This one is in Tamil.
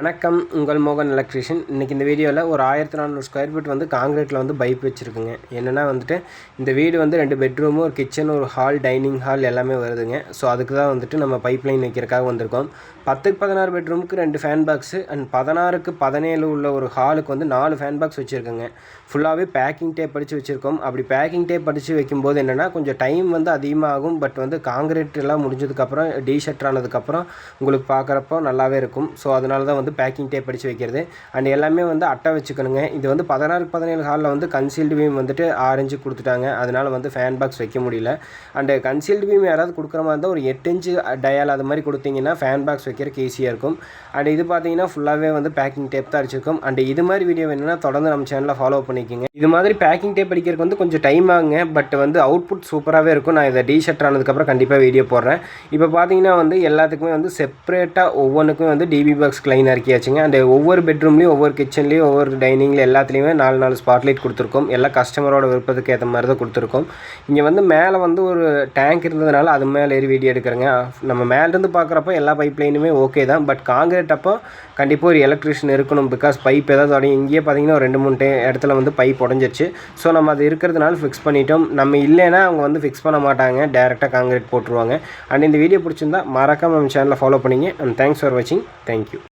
வணக்கம் உங்கள் மோகன் எலக்ட்ரிஷியன் இன்றைக்கி இந்த வீடியோவில் ஒரு ஆயிரத்தி நானூறு ஸ்கொயர் ஃபீட் வந்து காங்கிரீட்டில் வந்து பைப் வச்சுருக்குங்க. என்னென்னா வந்துட்டு இந்த வீடு வந்து ரெண்டு பெட்ரூமு ஒரு கிச்சன் ஒரு ஹால் டைனிங் ஹால் எல்லாமே வருதுங்க. ஸோ அதுக்கு தான் வந்துட்டு நம்ம பைப் லைன் வைக்கிறக்காக வந்திருக்கோம். பத்துக்கு பதினாறு பெட்ரூமுக்கு ரெண்டு ஃபேன் பாக்ஸு அண்ட் பதினாறுக்கு பதினேழு உள்ள ஒரு ஹாலுக்கு வந்து நாலு ஃபேன் பாக்ஸ் வச்சுருக்கோங்க. ஃபுல்லாகவே பேக்கிங் டேப் படித்து வச்சுருக்கோம். அப்படி பேக்கிங் டேப் படித்து வைக்கும்போது என்னென்னா கொஞ்சம் டைம் வந்து அதிகமாகும். பட் வந்து காங்கிரீட் எல்லாம் முடிஞ்சதுக்கப்புறம் டீ ஆனதுக்கப்புறம் உங்களுக்கு பார்க்குறப்போ நல்லாவே இருக்கும். ஸோ அதனால தான் வந்து பேக்கிங் டேப் அடித்து வைக்கிறது. அண்ட் எல்லாமே வந்து அட்டை வச்சுக்கணுங்க. இது வந்து பதினாறு பதினேழு ஹாலில் வந்து கன்சீல்டு பீம் வந்துட்டு ஆரஞ்சு கொடுத்துட்டாங்க. அதனால் வந்து ஃபேன் பாக்ஸ் வைக்க முடியல. அண்டு கன்சீல்டு பீம் யாராவது கொடுக்குற மாதிரி இருந்தால் ஒரு எட்டு இன்ச்சு டயால் அது மாதிரி கொடுத்தீங்கன்னா ஃபேன் பாக்ஸ் வைக்கிறதுக்கு ஈஸியாக இருக்கும். அண்ட் இது பார்த்தீங்கன்னா ஃபுல்லாகவே வந்து பேக்கிங் டேப் தான் அடிச்சிருக்கும். அண்ட் இது மாதிரி வீடியோ வேணும்னா தொடர்ந்து நம்ம சேனலில் ஃபாலோ பண்ணிக்கோங்க. இது மாதிரி பேக்கிங் டேப் அடிக்கிறதுக்கு வந்து கொஞ்சம் டைம் ஆகுங்க. பட் வந்து அவுட்புட் சூப்பராகவே இருக்கும். நான் இதை டிஷர்ட் ஆனதுக்கப்புறம் கண்டிப்பாக வீடியோ போடுறேன். இப்போ பார்த்தீங்கன்னா வந்து எல்லாத்துக்குமே வந்து செப்பரேட்டாக ஒவ்வொன்றுக்குமே வந்து டிபி பாக்ஸ் கிளைனர் இறக்கியாச்சுங்க அந்த ஒவ்வொரு பெட்ரூம்லேயும் ஒவ்வொரு கிச்சன்லேயும் ஒவ்வொரு டைனிங்கில் எல்லாத்துலேயுமே நாலு நாலு ஸ்பாட்லைட் கொடுத்துருக்கோம். எல்லா கஸ்டமரோட விருப்பத்துக்கு ஏற்ற மாதிரி தான் கொடுத்துருக்கோம். இங்கே வந்து மேலே வந்து ஒரு டேங்க் இருந்ததுனால அது மேலே ஏறி வீடியோ எடுக்கிறேங்க. நம்ம மேலேருந்து பார்க்குறப்ப எல்லா பைப் லைனுமே ஓகே தான். பட் காங்கிரீட் அப்போ கண்டிப்பாக ஒரு எலக்ட்ரிஷியன் இருக்கணும். பிகாஸ் பைப் ஏதாவது உடையும் இங்கேயே பார்த்தீங்கன்னா ஒரு ரெண்டு மூணு டே இடத்துல வந்து பைப் உடஞ்சிருச்சு. ஸோ நம்ம அது இருக்கிறதுனால ஃபிக்ஸ் பண்ணிட்டோம். நம்ம இல்லைன்னா அவங்க வந்து ஃபிக்ஸ் பண்ண மாட்டாங்க. டேரெக்டாக காங்கிரீட் போட்டுருவாங்க. அண்ட் இந்த வீடியோ பிடிச்சிருந்தா மறக்காமல் நம்ம சேனலை ஃபாலோ பண்ணிங்க. அண்ட் தேங்க்ஸ் ஃபார் வாட்சிங் தேங்க்யூ